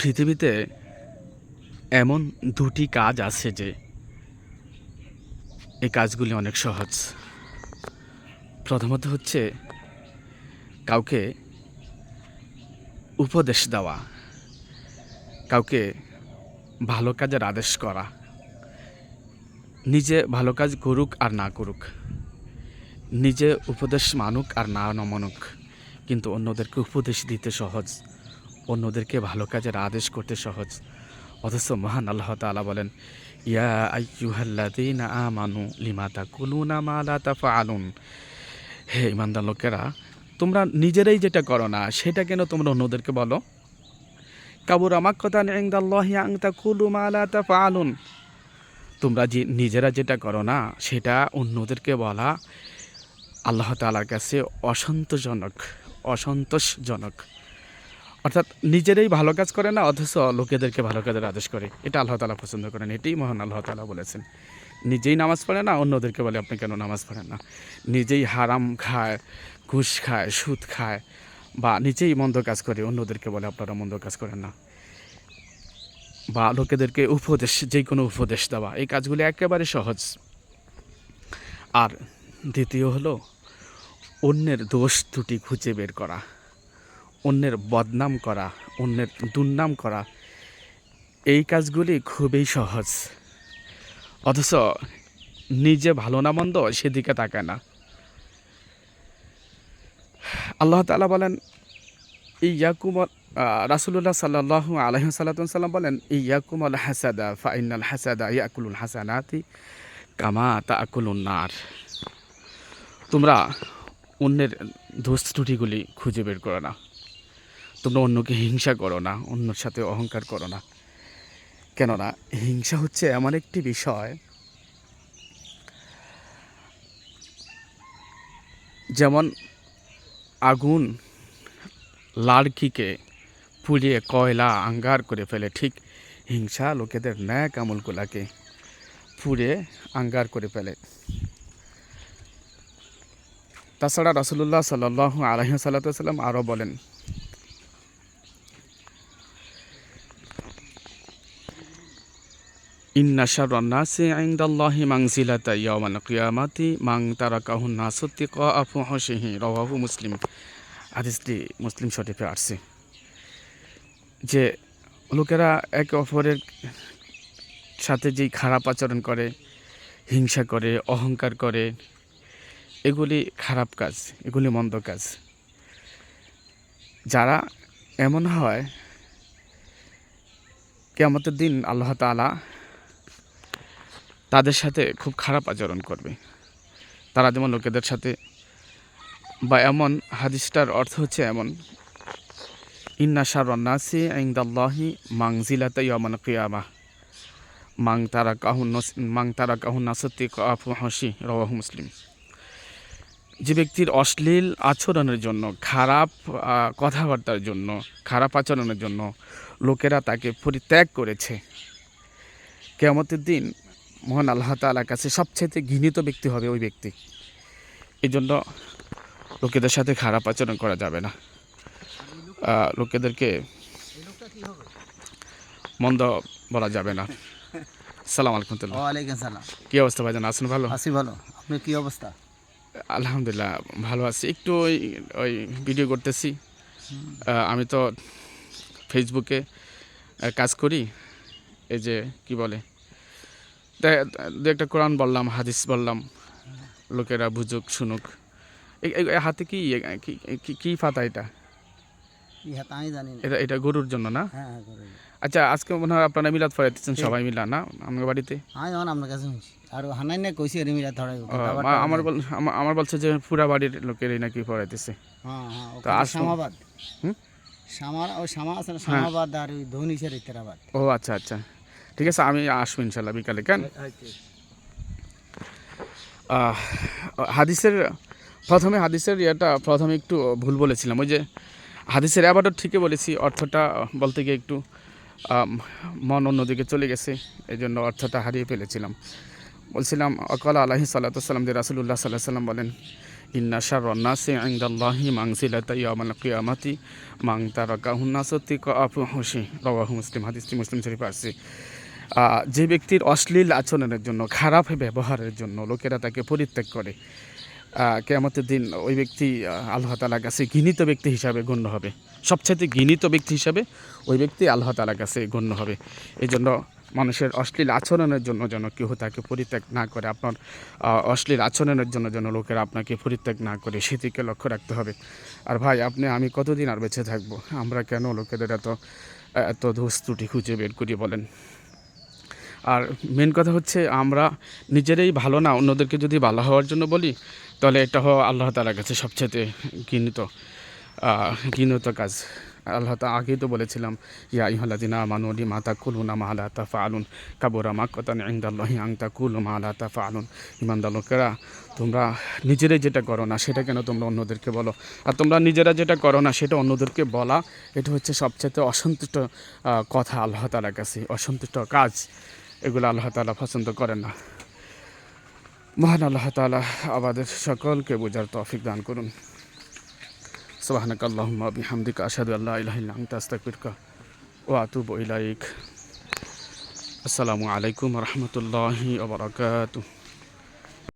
পৃথিবীতে এমন দুটি কাজ আছে যে এই কাজগুলি অনেক সহজ। প্রথমত হচ্ছে কাউকে উপদেশ দেওয়া, কাউকে ভালো কাজের আদেশ করা, নিজে ভালো কাজ করুক আর না করুক, নিজে উপদেশ মানুক আর না না মানুক, কিন্তু অন্যদেরকে উপদেশ দিতে সহজ। অন্যদেরকে ভালো কাজের আদেশ করতে সহজ। অথচ মহান আল্লাহ তাআলা বলেন, ইয়া আইয়ুহাল্লাযীনা আমানু লিমা তাকুলুনা মা লা তাফআলুন। হে ইমানদার লোকেরা, তোমরা নিজেরাই যেটা করো না, সেটা কেন তোমরা অন্যদেরকে বলো? কাবুর আমাক কথা ইনদাল্লাহি আন তাকুলু মা লা তাফআলুন। তোমরা যে নিজেরা যেটা করো না, সেটা অন্যদেরকে বলা আল্লাহ তাআলার কাছে অসন্তোষজনক অসন্তোষজনক। অর্থাৎ নিজেরাই ভালো কাজ করে না, অথচ লোকেদেরকে ভালো কাজের আদেশ করে। এটা আল্লাহ তালা পছন্দ করেন, এটাই মহান আল্লাহ তালা বলেছেন। নিজেই নামাজ পড়ে না, অন্যদেরকে বলে, আপনি কেন নামাজ পড়েন না? নিজেই হারাম খায়, ঘুষ খায়, সুদ খায়, বা নিজেই মন্দ কাজ করে, অন্যদেরকে বলে, আপনারা মন্দ কাজ করেন না। বা লোকেদেরকে উপদেশ যে কোনো উপদেশ দেওয়া, এই কাজগুলি একেবারে সহজ। আর দ্বিতীয় হলো, অন্যের দোষ ত্রুটি খুঁজে বের করা। অন্যের বদনাম করা, অন্যের দুর্নাম করা, এই কাজগুলি খুবই সহজ। অথচ নিজে ভালো না মন্দ সেদিকে তাকায় না। আল্লাহ তাআলা বলেন, এই ইয়াকুম রাসুল্লাহ সাল্লাহ আলহ সাল্লাম বলেন ইয়াকুম আল হাসাদা ফাইনাল হাসাদা ইয়াকুলুল হাসানাতি কামা তা আকুলুন নার। তোমরা অন্যের দোষ ত্রুটিগুলি খুঁজে বের করো না। তোমরা অন্যকে হিংসা করো না, অন্যর সাথে অহংকার করো না। কেননা হিংসা হচ্ছে এমন একটি বিষয় যেমন আগুন লাড়কিকে পুড়িয়ে কয়লা আঙ্গার করে ফেলে, ঠিক হিংসা লোকেদের ন্যাক আমলগুলাকে পুড়ে আঙ্গার করে ফেলে। তাছাড়া রসুল্লাহ সাল্লাহ আলহি সাল্লাম আরও বলেন ইন্না রাওয়াহু মুসলিম। হাদিসটি মুসলিম শরীফে আসছে যে লোকেরা একে অপরের সাথে যেই খারাপ আচরণ করে, হিংসা করে, অহংকার করে, এগুলি খারাপ কাজ, এগুলি মন্দ কাজ। যারা এমন হয়, কেয়ামতের দিন আল্লাহ তাআলা তাদের সাথে খুব খারাপ আচরণ করবে। তারা যেমন লোকেদের সাথে বা এমন হাদিসটার অর্থ হচ্ছে এমন। ইন্না শারনাসি ইনদাল্লাহি মাংজিলাতা ইয়ামান কিয়ামা। মাং তারা কাহুন মাং তারা কাহুন নাসতি কাফু হাসি, রওয়াহু মুসলিম। যে ব্যক্তির অশ্লীল আচরণের জন্য, খারাপ কথাবার্তার জন্য, খারাপ আচরণের জন্য লোকেরা তাকে পরিত্যাগ করেছে। কেয়ামতের দিন মহান আল্লাহ তালার কাছে সবচেয়ে ঘৃণিত ব্যক্তি হবে ওই ব্যক্তি। এই জন্য লোকেদের সাথে খারাপ আচরণ করা যাবে না। লোকেদেরকে মন্দ বলা যাবে না। সালাম আলাইকুম ওয়ালাইকুম সালাম। কি অবস্থা ভাইজান আছেন ভালো? আছি ভালো। আপনি কি অবস্থা? আলহামদুলিল্লাহ ভালো আছি। একটু ওই ওই ভিডিও করতেছি। আমি তো ফেসবুকে কাজ করি। এই যে কি বলে? দে- একটা কোরআন বললাম হাদিস বললাম লোকেরা বুঝুক শুনুক। হাতে কি কি- ফাতা এটা? আমি জানি এটা এটা গরুর জন্য না? হ্যাঁ হ্যাঁ। আচ্ছা আজকে মনে হয় আপনারা মিলাদ ফরাইতেছেন সবাই মিলা না? আমার বাড়িতে? আপনার কাছে আর হানাই না কইছি এর আমার বল আমার বলছে যে পুরা বাড়ির লোকেরই নাকি পড়াইতেছে। হ্যাঁ হ্যাঁ তো শামাবাদ। হুম? শামার ও শামা আছে শামাবাদ আর ওই ধনিশের ইত্যারাবাদ ও আচ্ছা আচ্ছা। ঠিক আছে আমি আসব ইনশাল্লাহ বিকালে কেন? হাদিসের প্রথমে হাদিসের ইয়েটা প্রথমে একটু ভুল বলেছিলাম ওই যে হাদিসের আবারও ঠিকই বলেছি অর্থটা বলতে গিয়ে একটু মন অন্যদিকে চলে গেছে এই জন্য অর্থটা হারিয়ে ফেলেছিলাম। বলছিলাম অকল আলাহি সাল্লাতাম যে রাসুল্লাহ সাল্লাহ সাল্লাম বলেন ইন্না শারন্নাসি ইনদাল্লাহি মাংসিলাতা ইয়াউমাল কিয়ামাতি মাং তারাকাহুন নাসতি কাফু হুশি রাওয়াহু মুসলিম হাদিসটি মুসলিম শরীফ আসছে যে ব্যক্তির অশ্লীল আচরণের জন্য, খারাপ ব্যবহারের জন্য লোকেরা তাকে পরিত্যাগ করে কেয়ামতের দিন ওই ব্যক্তি আল্লাহ তালার কাছে ঘৃণিত ব্যক্তি হিসাবে গণ্য হবে। সবচেয়ে ঘৃণিত ব্যক্তি হিসাবে ওই ব্যক্তি আল্লাহ তালার কাছে গণ্য হবে। এই জন্য মানুষের অশ্লীল আচরণের জন্য যেন কেউ তাকে পরিত্যাগ না করে, আপনার অশ্লীল আচরণের জন্য যেন লোকেরা আপনাকে পরিত্যাগ না করে, সেদিকে লক্ষ্য রাখতে হবে। আর ভাই, আপনি, আমি কতদিন আর বেঁচে থাকব? আমরা কেন লোকেদের এত এত দোষ ত্রুটি খুঁজে বের করি বলেন? আর মেন কথা হচ্ছে আমরা নিজেরাই ভালো না, অন্যদেরকে যদি ভালো হওয়ার জন্য বলি, তাহলে এটা হওয়া আল্লাহ তালার কাছে সবচেয়ে ঘৃণিত ঘৃণিত কাজ। আল্লাহ তা আগেই তো বলেছিলাম, ইয়া ইহলাদিনা মানুলি মাতা কুলুনা মালা তাফা আলুন কাবুরা মাকতান ইংদাল্লাহি আংতা কুল মালা তাফা আলুন ইমানদার লোকেরা তোমরা নিজেরাই যেটা করো না, সেটা কেন তোমরা অন্যদেরকে বলো? আর তোমরা নিজেরা যেটা করো না, সেটা অন্যদেরকে বলা, এটা হচ্ছে সবচেয়ে অসন্তুষ্ট কথা আল্লাহ তালার কাছে, অসন্তুষ্ট কাজ। এগুলো আল্লাহ তালা পছন্দ করেন না। মহান আল্লাহ তালা আমাদের সকলকে বোঝার তৌফিক দান করুন। সোহানক আল্লাহুম্মা বিহামদিকা আশহাদু আল্লা ইলাহা ইল্লা ও আতুব ইলাইক। আসসালামু আলাইকুম রহমতুল্লাহি রাহমাতুল্লাহি ওয়া বারাকাতুহু।